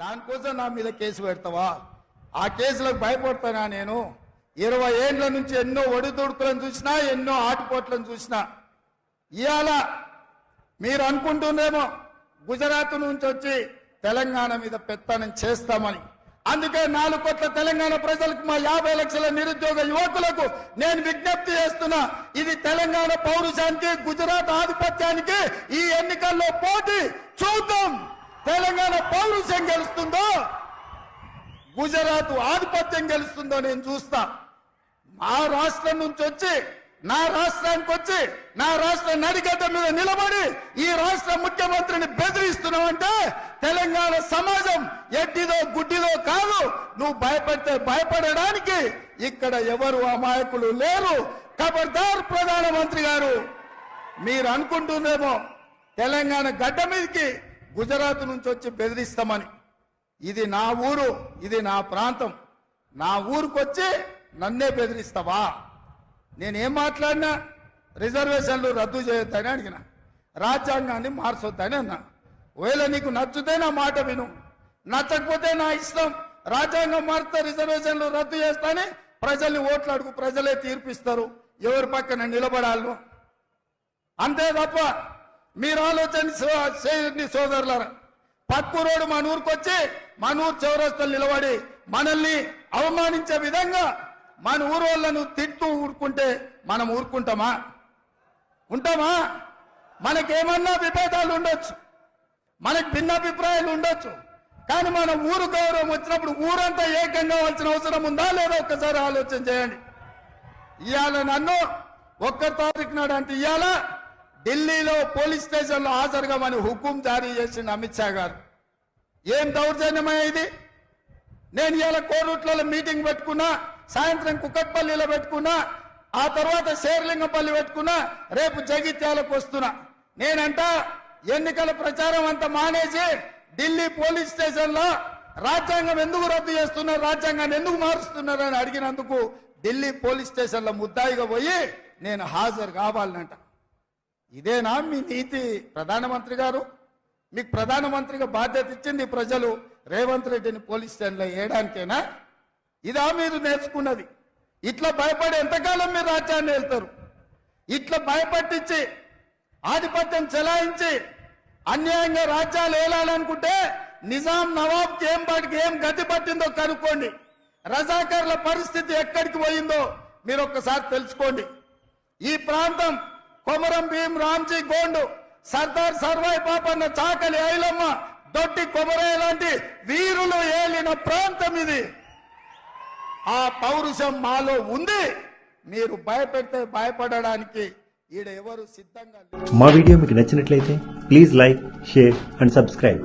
దానికోసం నా మీద కేసు పెడతావా? ఆ కేసులకు భయపడతానా నేను? ఇరవై ఏండ్ల నుంచి ఎన్నో ఒడిదుడుకులను చూసినా ఎన్నో ఆటుపోట్లను చూసినా. ఇవాళ మీరు అనుకుంటుందేమో గుజరాత్ నుంచి వచ్చి తెలంగాణ మీద పెత్తనం చేస్తామని. అందుకే నాలుగు కోట్ల తెలంగాణ ప్రజలకు మా యాభై లక్షల నిరుద్యోగ యువకులకు నేను విజ్ఞప్తి చేస్తున్నా ఇది తెలంగాణ పౌరుషానికి గుజరాత్ ఆధిపత్యానికి ఈ ఎన్నికల్లో పోటీ చూద్దాం. తెలంగాణ పౌరుషం గెలుస్తుందో గుజరాత్ ఆధిపత్యం గెలుస్తుందో నేను చూస్తా. మా రాష్ట్రం నుంచి వచ్చి నా రాష్ట్రానికి వచ్చి నా రాష్ట్ర నడిగడ్డ మీద నిలబడి ఈ రాష్ట్ర ముఖ్యమంత్రిని బెదిరిస్తున్నావంటే తెలంగాణ సమాజం ఎడ్డిదో గుడ్డిదో కాదు. నువ్వు భయపడితే భయపడడానికి ఇక్కడ ఎవరు అమాయకులు లేరు. ఖబర్దార్ ప్రధానమంత్రి గారు మీరు అనుకుంటుందేమో తెలంగాణ గడ్డ మీదకి గుజరాత్ నుంచి వచ్చి బెదిరిస్తామని. ఇది నా ఊరు ఇది నా ప్రాంతం. నా ఊరుకొచ్చి నన్నే బెదిరిస్తావా? నేనేం మాట్లాడినా రిజర్వేషన్లు రద్దు చేయొద్దని అడిగిన. రాజ్యాంగాన్ని మార్చొద్దని అన్నా. ఒకవేళ నీకు నచ్చితే నా మాట విను. నచ్చకపోతే నా ఇష్టం. రాజ్యాంగం మారితే రిజర్వేషన్లు రద్దు చేస్తానే ప్రజల్ని ఓట్లు అడుగు ప్రజలే తీర్పిస్తారు. ఎవరి పక్కన నిలబడాలను. అంతే తప్ప మీరు ఆలోచన చేయండి సోదరులారా. పక్కూరోడు మన ఊరికొచ్చి మన ఊరు చౌరస్తలు నిలబడి మనల్ని అవమానించే విధంగా మన ఊరు వాళ్ళను తిట్టు ఊరుకుంటే మనం ఊరుకుంటామా? ఉంటామా? మనకేమన్నా విభేదాలు ఉండొచ్చు. మనకి భిన్నాభిప్రాయాలు ఉండొచ్చు. కానీ మన ఊరు గౌరవం వచ్చినప్పుడు ఊరంతా ఏకంగా కావాల్సిన అవసరం ఉందా లేదా ఒక్కసారి ఆలోచన చేయండి. ఇవాళ నన్ను ఒక్క తారీఖు నాడు అంటే ఇవాళ ఢిల్లీలో పోలీస్ స్టేషన్లో హాజరుగామని హుకుం జారీ చేసింది అమిత్ షా గారు. ఏం దౌర్జన్యమే ఇది? నేను ఇలా కోరుట్లలో మీటింగ్ పెట్టుకున్నా సాయంత్రం కుక్కట్పల్లిలో పెట్టుకున్నా ఆ తర్వాత శేర్లింగపల్లి పెట్టుకున్నా రేపు జగిత్యాలకు వస్తున్నా. నేనంట ఎన్నికల ప్రచారం అంతా మానేసి ఢిల్లీ పోలీస్ స్టేషన్లో రాజ్యాంగం ఎందుకు రద్దు చేస్తున్నారు రాజ్యాంగాన్ని ఎందుకు మారుస్తున్నారు అని అడిగినందుకు ఢిల్లీ పోలీస్ స్టేషన్లో ముద్దాయిగా పోయి నేను హాజరు కావాలనంట. ఇదేనా మీ నీతి. ప్రధానమంత్రి గారు మీకు ప్రధానమంత్రిగా బాధ్యత ఇచ్చింది ప్రజలు రేవంత్ రెడ్డిని పోలీస్ స్టేషన్లో వేయడానికేనా? ఇదా మీరు నేర్చుకున్నది. ఇట్లా భయపడి ఎంతకాలం మీరు రాజ్యాన్ని వెళ్తారు ఇట్లా భయపట్టించి ఆధిపత్యం చెలాయించి అన్యాయంగా రాజ్యాలు ఏలాలనుకుంటే నిజాం నవాబ్ ఏం పాటికి ఏం గతి పట్టిందో కనుక్కోండి. రజాకర్ల పరిస్థితి ఎక్కడికి పోయిందో మీరు ఒక్కసారి తెలుసుకోండి. ఈ ప్రాంతం కొమరం భీం రామ్జీ గోండు సర్దార్ సర్వాయి పాపన్న చాకలి ఐలమ్మ దొట్టి కొమరయ్య లాంటి వీరులు ఏలిన ప్రాంతం ఇది. ఆ పౌరుషం మాలో ఉంది. మీరు భయపెడితే భయపడడానికి ఈడ ఎవరు సిద్ధంగా మా వీడియో మీకు నచ్చినట్లయితే please like share and subscribe.